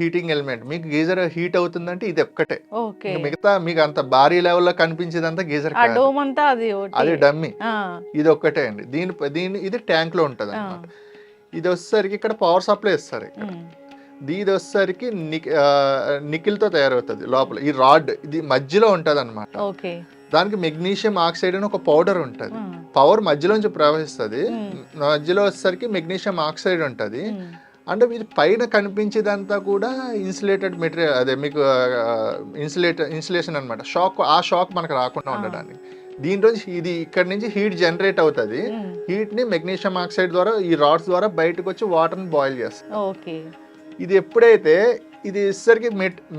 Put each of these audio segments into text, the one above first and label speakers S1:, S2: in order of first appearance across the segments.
S1: Heating element మీకు geyser heat అవుతుందంటే ఇది ఒక్కటే. మిగతా మీకు అంత భారీ లెవెల్లో కనిపించేదంతా గీజర్
S2: అది
S1: డమ్మీ. ఇది ఒక్కటే అండి. దీని దీని ఇది ట్యాంక్లో ఉంటది అనమాట ఇది వచ్చేసరికి ఇక్కడ పవర్ సప్లై ఇస్తారు ఇక్కడ. ఇది వచ్చేసరికి నికిల్తో తయారవుతుంది లోపల. ఈ రాడ్ ఇది మధ్యలో ఉంటది అనమాట దానికి మెగ్నీషియం ఆక్సైడ్ అని ఒక పౌడర్ ఉంటది. పవర్ మధ్యలోంచి ప్రవహిస్తుంది. మధ్యలో వచ్చేసరికి మెగ్నీషియం ఆక్సైడ్ ఉంటది. అంటే ఇది పైన కనిపించేదంతా కూడా ఇన్సులేటెడ్ మెటీరియల్ అదే మీకు ఇన్సులేట్ ఇన్సులేషన్ అన్నమాట. షాక్ ఆ షాక్ మనకు రాకుండా. ఉండడానికి. దీంట్లో ఇది ఇక్కడ నుంచి హీట్ జనరేట్ అవుతుంది.
S2: ఉమ్,
S1: హీట్ని మెగ్నీషియం ఆక్సైడ్ ద్వారా ఈ రాడ్స్ ద్వారా బయటకు వచ్చి వాటర్ని బాయిల్ చేస్తుంది.
S2: ఓకే.
S1: ఇది ఎప్పుడైతే ఇది ఇసరికి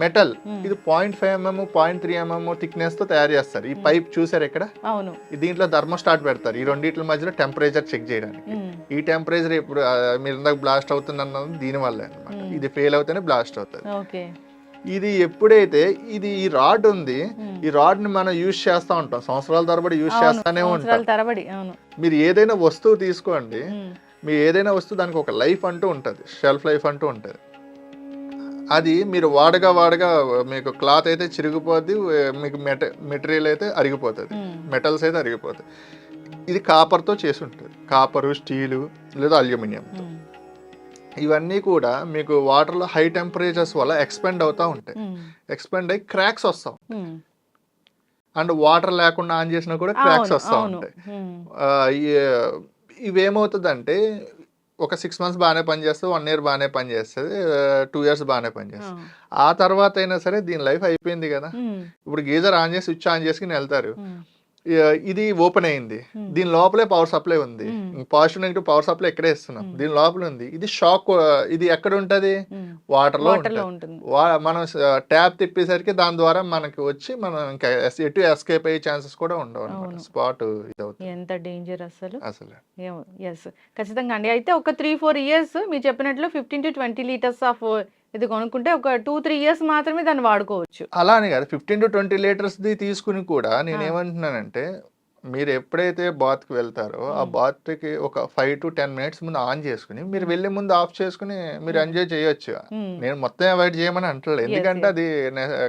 S1: మెటల్.
S2: ఉమ్,
S1: ఇది point five MM point three mm థిక్నెస్తో తయారు చేస్తారు. ఈ పైప్ చూసారు ఇక్కడ
S2: అవును.
S1: దీంట్లో థర్మోస్టాట్ పెడతారు. ఈ రెండిట్ల మధ్యలో టెంపరేచర్ చెక్ చేయడానికి. ఈ టెంపరేచర్ ఇప్పుడు మీరు ఇందాక బ్లాస్ట్ అవుతుంది అన్నది దీని వల్లే అనమాట. ఇది ఫెయిల్ అవుతేనే బ్లాస్ట్ అవుతుంది. ఇది ఎప్పుడైతే ఇది ఈ రాడ్ ఉంది ఈ రాడ్ని మనం యూజ్ చేస్తా ఉంటాం. సంవత్సరాల తరబడి యూజ్ చేస్తానే ఉంటాం. మీరు ఏదైనా వస్తువు తీసుకోండి. మీరు ఏదైనా వస్తువు దానికి ఒక లైఫ్ అంటూ ఉంటుంది. షెల్ఫ్ లైఫ్ అంటూ ఉంటుంది. అది మీరు వాడగా వాడగా మీకు క్లాత్ అయితే చిరిగిపోద్ది మీకు మెట మెటీరియల్ అయితే అరిగిపోతుంది. మెటల్స్ అయితే అరిగిపోతాయి ఇది కాపర్తో చేసి ఉంటుంది కాపరు స్టీలు లేదా అల్యూమినియం
S2: ఉమ్,
S1: ఇవన్నీ కూడా మీకు వాటర్లో హై టెంపరేచర్స్ వల్ల ఎక్స్పెండ్ అవుతూ ఉంటాయి. ఎక్స్పెండ్ అయ్యి క్రాక్స్ వస్తాం. అండ్ వాటర్ లేకుండా ఆన్ చేసినా కూడా క్రాక్స్ వస్తూ ఉంటాయి. ఇవేమవుతుందంటే ఒక సిక్స్ మంత్స్ బాగానే పనిచేస్తుంది వన్ ఇయర్ బాగానే పనిచేస్తుంది టూ ఇయర్స్ బాగానే పనిచేస్తుంది. ఆ. తర్వాత అయినా సరే దీని లైఫ్ అయిపోయింది కదా. ఇప్పుడు గీజర్ ఆన్ చేసి స్విచ్ ఆన్ చేసుకుని వెళ్తారు. ఇది ఓపెన్ అయింది.
S2: Hmm.
S1: దీని లోపలే పవర్ సప్లై ఉంది.
S2: Hmm.
S1: Positive negative power supply ఇక్కడే ఇస్తున్నాం.
S2: Hmm.
S1: దీని లోపల ఉంది. ఇది షాక్ ఇది ఎక్కడ ఉంటది?
S2: వాటర్లో వాటర్లో
S1: ఉంటుంది. మనం ట్యాప్ తిప్పేసరికి దాని ద్వారా మనకి వచ్చి మనం ఇంకా ఎటు ఎస్కేప్ అయ్యే ఛాన్సెస్ కూడా ఉండవు. స్పాట్
S2: ఎంత డేంజర్ అసలు?
S1: అసలు.
S2: ఎస్ ఖచ్చితంగా అండి. అయితే ఒక త్రీ ఫోర్ ఇయర్స్ మీరు చెప్పినట్లు fifteen to twenty litres of ఇది కొనుక్కుంటే ఒక టూ త్రీ ఇయర్స్ మాత్రమే దాన్ని వాడుకోవచ్చు
S1: అలా అని కాదు ఫిఫ్టీన్ టు ట్వంటీ లీటర్స్ ది తీసుకుని కూడా నేను. ఏమంటున్నానంటే మీరు ఎప్పుడైతే బాత్కి వెళ్తారో ఆ
S2: Hmm.
S1: బాత్కి ఒక ఫైవ్ టు టెన్ మినిట్స్ ముందు ఆన్ చేసుకుని మీరు వెళ్ళే ముందు ఆఫ్ చేసుకుని మీరు. ఎంజాయ్ చేయొచ్చు నేను మొత్తం అవాయిడ్ చేయమని అంటలేదు ఎందుకంటే. అది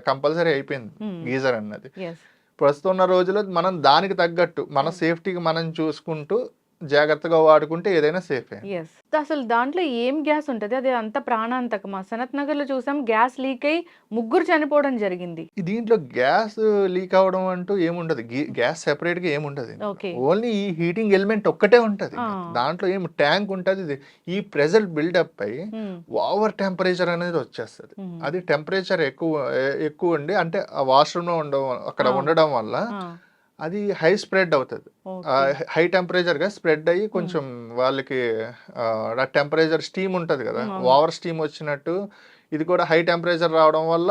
S1: కంపల్సరీ అయిపోయింది గీజర్ అన్నది. ప్రస్తుతం ఉన్న రోజుల్లో మనం దానికి తగ్గట్టు మన. సేఫ్టీకి మనం చూసుకుంటూ జాగ్రత్తగా వాడుకుంటే ఏదైనా సేఫే
S2: ఎస్ అసలు దాంట్లో ఏం గ్యాస్ ఉంటుంది? అది అంత ప్రాణాంతకమా? సనత్ నగర్లో చూసాం గ్యాస్ లీక్ అయి ముగ్గురు చనిపోవడం జరిగింది.
S1: దీంట్లో గ్యాస్ లీక్ అవడం అంటూ ఏముండదు. గ్యాస్ సెపరేట్గా ఏముండదు ఓన్లీ ఈ హీటింగ్ ఎలిమెంట్ ఒక్కటే ఉంటది. దాంట్లో ఏం ట్యాంక్ ఉంటది. ఈ ప్రెజర్ బిల్డప్ అయి ఓవర్ టెంపరేచర్ అనేది వచ్చేస్తుంది. అది టెంపరేచర్ ఎక్కువ ఎక్కువ ఉండి అంటే ఆ వాష్రూమ్లో ఉండడం అక్కడ. ఉండడం వల్ల అది హై స్ప్రెడ్ అవుతుంది. హై టెంపరేచర్గా స్ప్రెడ్ అయ్యి కొంచెం వాళ్ళకి టెంపరేచర్ స్టీమ్ ఉంటది కదా. ఓవర్ స్టీమ్ వచ్చినట్టు ఇది కూడా హై టెంపరేచర్ రావడం వల్ల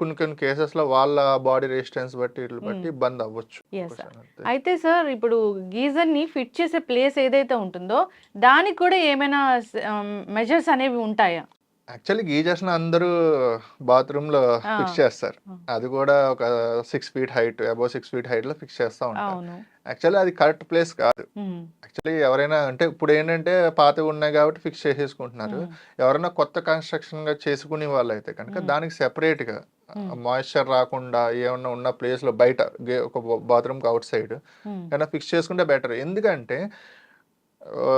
S1: కొన్ని కొన్ని కేసెస్లో వాళ్ళ బాడీ రెసిస్టెన్స్ బట్టి బట్టి. ఇబ్బంది అవ్వచ్చు.
S2: అయితే సార్ ఇప్పుడు గీజర్ని ఫిట్ చేసే ప్లేస్ ఏదైతే ఉంటుందో దానికి కూడా ఏమైనా మెజర్స్ అనేవి ఉంటాయా
S1: యాక్చువల్లీ గీజర్స్ అందరూ బాత్రూమ్లో
S2: ఆ.
S1: ఫిక్స్ చేస్తారు. అది కూడా ఒక six feet height above six feet హైట్లో ఫిక్స్ చేస్తా ఉంటారు. యాక్చువల్లీ అది కరెక్ట్ ప్లేస్ కాదు. యాక్చువల్లీ ఎవరైనా అంటే ఇప్పుడు ఏంటంటే పాతవి ఉన్నాయి కాబట్టి ఫిక్స్ చేసేసుకుంటున్నారు. ఎవరైనా కొత్త కన్స్ట్రక్షన్గా చేసుకునే వాళ్ళు అయితే కనుక. దానికి సెపరేట్గా
S2: మ్మ్.
S1: మాయిశ్చర్ రాకుండా ఏమన్నా ఉన్న ప్లేస్లో బయట ఒక బాత్రూమ్కి అవుట్ సైడ్ ఏమైనా ఫిక్స్ చేసుకుంటే బెటర్ ఎందుకంటే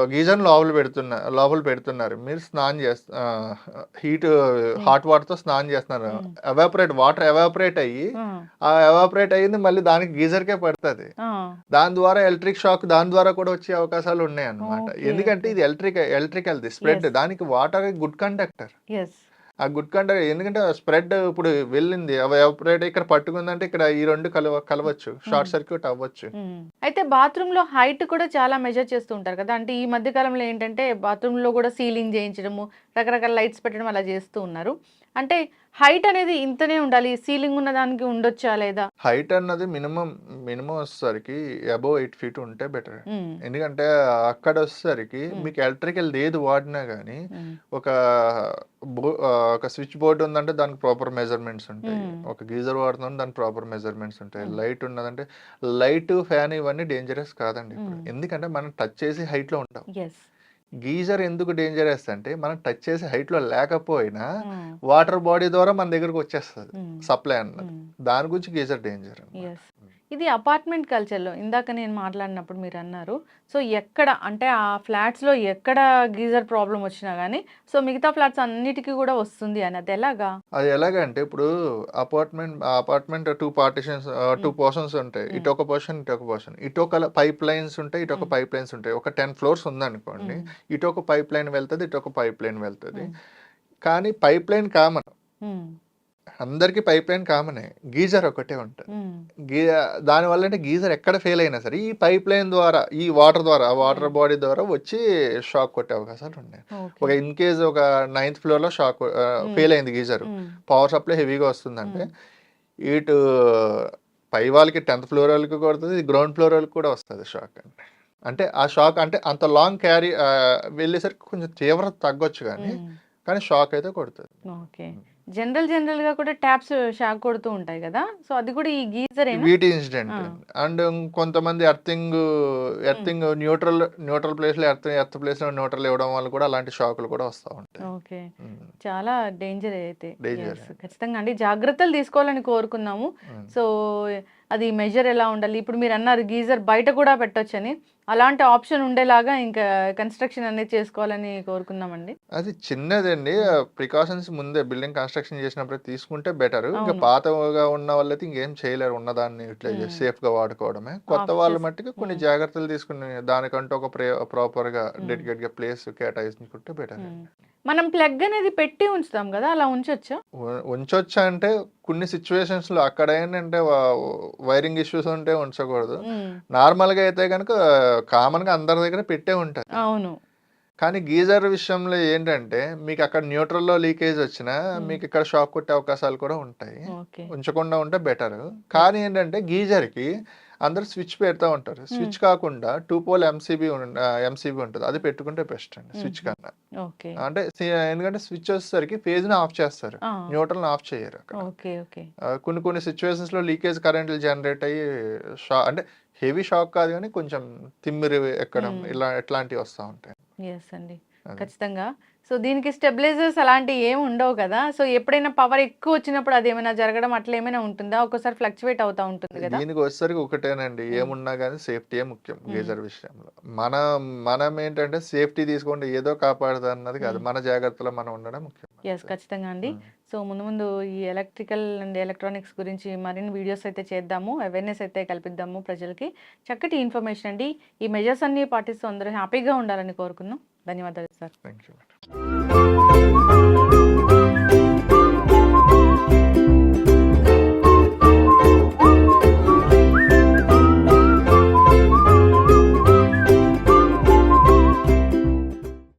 S1: గీజర్ లోపల పెడుతున్న లోపల పెడుతున్నారు. మీరు స్నానం చేస్తా హీట్ హాట్ వాటర్తో స్నానం చేస్తున్నారు.
S2: మ్మ్.
S1: ఎవాపరేట్ వాటర్ ఎవాపరేట్ అయ్యి
S2: ఆ,
S1: ఆ ఎవాపరేట్ అయ్యింది మళ్ళీ దానికి గీజర్కే పడుతుంది. దాని ద్వారా ఎలక్ట్రిక్ షాక్ దాని ద్వారా కూడా వచ్చే అవకాశాలు ఉన్నాయి అన్నమాట ఎందుకంటే. ఇది ఎలక్ట్రిక్ ఎలక్ట్రికల్ స్ప్రెడ్. దానికి వాటర్ గుడ్ కండక్టర్. ఆ గుడ్ ఎందుకంటే స్ప్రెడ్ ఇప్పుడు వెళ్ళింది. అవి ఎవాపరేట్ ఇక్కడ పట్టుకుందంటే ఇక్కడ ఈ రెండు కలవ కలవచ్చు. షార్ట్ సర్క్యూట్ అవ్వచ్చు.
S2: అయితే బాత్రూమ్లో హైట్ కూడా చాలా మెజర్ చేస్తూ ఉంటారు కదా. అంటే ఈ మధ్య కాలంలో ఏంటంటే బాత్రూమ్లో కూడా సీలింగ్ చేయించడము రకరకాల లైట్స్ పెట్టడం అలా చేస్తూ ఉన్నారు. అంటే హైట్ అనేది ఇంతనే ఉండాలి సీలింగ్ ఉన్న దానికి ఉండొచ్చా లేదా
S1: హైట్ అన్నది మినిమం మినిమం వచ్చేసరికి అబౌవ్ ఎయిట్ ఫీట్ ఉంటే బెటర్ ఎందుకంటే అక్కడ వచ్చేసరికి. మీకు ఎలక్ట్రికల్ ఏది వాడినా కానీ ఒక ఒక స్విచ్ బోర్డు ఉందంటే దానికి ప్రాపర్ మెజర్మెంట్స్ ఉంటాయి. ఒక గీజర్ వాడుతున్నాం దానికి ప్రాపర్ మెజర్మెంట్స్ ఉంటాయి. లైట్ ఉన్నదంటే లైట్ ఫ్యాన్ ఇవన్నీ డేంజరస్ కాదండి. ఎందుకంటే మనం టచ్ చేసి height లో ఉంటాం. గీజర్ ఎందుకు డేంజరస్ అంటే మనం టచ్ చేసే హైట్లో లేకపోయినా వాటర్ బాడీ ద్వారా మన దగ్గరకు వచ్చేస్తుంది సప్లై అన్నది. దాని గురించి గీజర్ డేంజర్
S2: ఇది అపార్ట్మెంట్ కల్చర్లో. ఇందాక నేను మాట్లాడినప్పుడు మీరు అన్నారు. సో ఎక్కడ అంటే ఆ ఫ్లాట్స్లో ఎక్కడ గీజర్ ప్రాబ్లం వచ్చినా కానీ సో మిగతా ఫ్లాట్స్ అన్నిటికీ కూడా వస్తుంది అని అది ఎలాగా?
S1: అది ఎలాగంటే ఇప్పుడు apartment apartment two partitions two portions ఉంటాయి. ఇటు ఒక పోర్షన్ ఇటు ఒక పోర్షన్ ఇటు ఒక పైప్ లైన్స్ ఉంటాయి ఇటు ఒక. పైప్ లైన్స్ ఉంటాయి. ఒక టెన్ ఫ్లోర్స్ ఉందనుకోండి ఇటు ఒక పైప్ లైన్ వెళ్తుంది ఇటు ఒక పైప్ లైన్ వెళ్తుంది కానీ పైప్ లైన్ కామన్ అందరికి పైప్ లైన్ కామనే. గీజర్ ఒకటే ఉంటుంది. గీ దానివల్ల అంటే గీజర్ ఎక్కడ ఫెయిల్ అయినా సరే ఈ పైప్ లైన్ ద్వారా ఈ వాటర్ ద్వారా వాటర్. బాడీ ద్వారా వచ్చి షాక్ కొట్టే అవకాశాలు ఉన్నాయి. ఒక ఇన్ కేస్ ఒక నైన్త్ ఫ్లోర్లో షాక్. ఫెయిల్ అయింది గీజర్. పవర్ సప్లై హెవీగా వస్తుందంటే ఇటు పై వాళ్ళకి టెన్త్ ఫ్లోర్ వాళ్ళకి కొడుతుంది గ్రౌండ్ ఫ్లోర్ వాళ్ళకి కూడా వస్తుంది షాక్ అంటే. అంటే ఆ షాక్ అంటే అంత లాంగ్ క్యారీ వెళ్ళేసరికి కొంచెం తీవ్రత తగ్గొచ్చు కానీ కానీ షాక్ అయితే కొడుతుంది.
S2: ఓకే. జనరల్ జనరల్గా కూడా ట్యాప్స్ షాక్ కొడుతూ ఉంటాయి కదా. సో అది కూడా ఈ గీజర్
S1: వీటి ఇన్సిడెంట్. అండ్ కొంతమంది ఎర్తింగ్ ఎర్తింగ్ న్యూట్రల్ న్యూట్రల్ ప్లేస్లో ఎర్త్ ఎర్త్ ప్లేస్లో న్యూట్రల్ ఇవ్వడం వల్ల కూడా అలాంటి షాకులు కూడా వస్తూ ఉంటాయి.
S2: ఓకే. చాలా డేంజర్ అయితే. Yes, ఖచ్చితంగా. అండి జాగ్రత్తలు తీసుకోవాలని కోరుకున్నాము. సో అది మెజర్ ఎలా ఉండాలి ఇప్పుడు మీరు అన్నారు గీజర్ బయట కూడా పెట్టొచ్చని అలాంటి ఆప్షన్ ఉండేలాగా ఇంకా కన్స్ట్రక్షన్ అనేది చేసుకోవాలని కోరుకున్నామండి
S1: అది చిన్నదండి ప్రికాషన్స్ ముందే బిల్డింగ్ కన్స్ట్రక్షన్ చేసినప్పుడు తీసుకుంటే బెటర్ ఇంకా. పాతగా ఉన్న వాళ్ళైతే ఇంకేం చేయలేరు ఉన్నదాన్ని ఇట్లా. సేఫ్గా వాడుకోవడమే కొత్త వాళ్ళ మట్టుకు కొన్ని. జాగ్రత్తలు తీసుకుని దానికంటూ ఒక ప్రాపర్గా. డెడికేట్గా ప్లేస్ కేటాయించుకుంటే బెటర్.
S2: మనం ప్లగ్ అనేది పెట్టి ఉంచుతాం కదా అలా ఉంచొచ్చా?
S1: ఉంచొచ్చా అంటే కొన్ని సిచ్యువేషన్స్లో అక్కడ ఏంటంటే వైరింగ్ ఇష్యూస్ ఉంటే ఉంచకూడదు. నార్మల్గా అయితే కనుక కామన్గా అందరి దగ్గర పెట్టే ఉంటుంది.
S2: అవును.
S1: కానీ గీజర్ విషయంలో ఏంటంటే మీకు అక్కడ న్యూట్రల్లో లీకేజ్ వచ్చినా. మీకు ఇక్కడ షాక్ కొట్టే అవకాశాలు కూడా ఉంటాయి. ఉంచకుండా ఉంటే బెటర్ కానీ ఏంటంటే గీజర్కి అందరు స్విచ్ పెడతా ఉంటారు. స్విచ్ కాకుండా టూ పోల్ ఎంసీబీ ఎంసీబీ ఉంటుంది. అది పెట్టుకుంటే బెస్ట్ అండి స్విచ్. కన్నా. అంటే ఎందుకంటే స్విచ్ వచ్చేసరికి ఫేజ్ని ఆఫ్ చేస్తారు. న్యూట్రల్ ఆఫ్ చేయరు కొన్ని కొన్ని సిచ్యువేషన్స్లో లీకేజ్ కరెంట్లు జనరేట్ అయ్యి షా అంటే హెవీ షాక్ కాదు కానీ కొంచెం తిమ్మిరి ఎక్కడం. ఇలా ఇట్లాంటివి వస్తూ ఉంటాయి.
S2: ఎస్ అండి. ఖచ్చితంగా. సో దీనికి స్టెబిలైజర్స్ అలాంటివి ఏమి ఉండవు కదా. సో ఎప్పుడైనా పవర్ ఎక్కువ వచ్చినప్పుడు అది ఏమైనా జరగడం అట్లా ఏమైనా ఉంటుందా? ఒక్కోసారి ఫ్లక్చువేట్ అవుతా ఉంటుంది కదా.
S1: దీనికి వచ్చేసరికి ఒకటేనండి. ఏమున్నా కానీ సేఫ్టీయే ముఖ్యం. గీజర్ విషయంలో. మన మనం ఏంటంటే సేఫ్టీ తీసుకోండి ఏదో కాపాడదు అన్నది కాదు. మన జాగ్రత్తలో మనం ఉండడం ముఖ్యం.
S2: ఎస్ ఖచ్చితంగా అండి. సో ముందు ముందు ఈ ఎలక్ట్రికల్ అండ్ ఎలక్ట్రానిక్స్ గురించి మరిన్ని వీడియోస్ అయితే చేద్దాము. అవేర్నెస్ అయితే కల్పిద్దాము ప్రజలకి. చక్కటి ఇన్ఫర్మేషన్ అండి. ఈ మెజర్స్ అన్ని పాటిస్తూ అందరూ హ్యాపీగా ఉండాలని కోరుకున్నాం ధన్యవాదాలు సార్.
S1: Thank you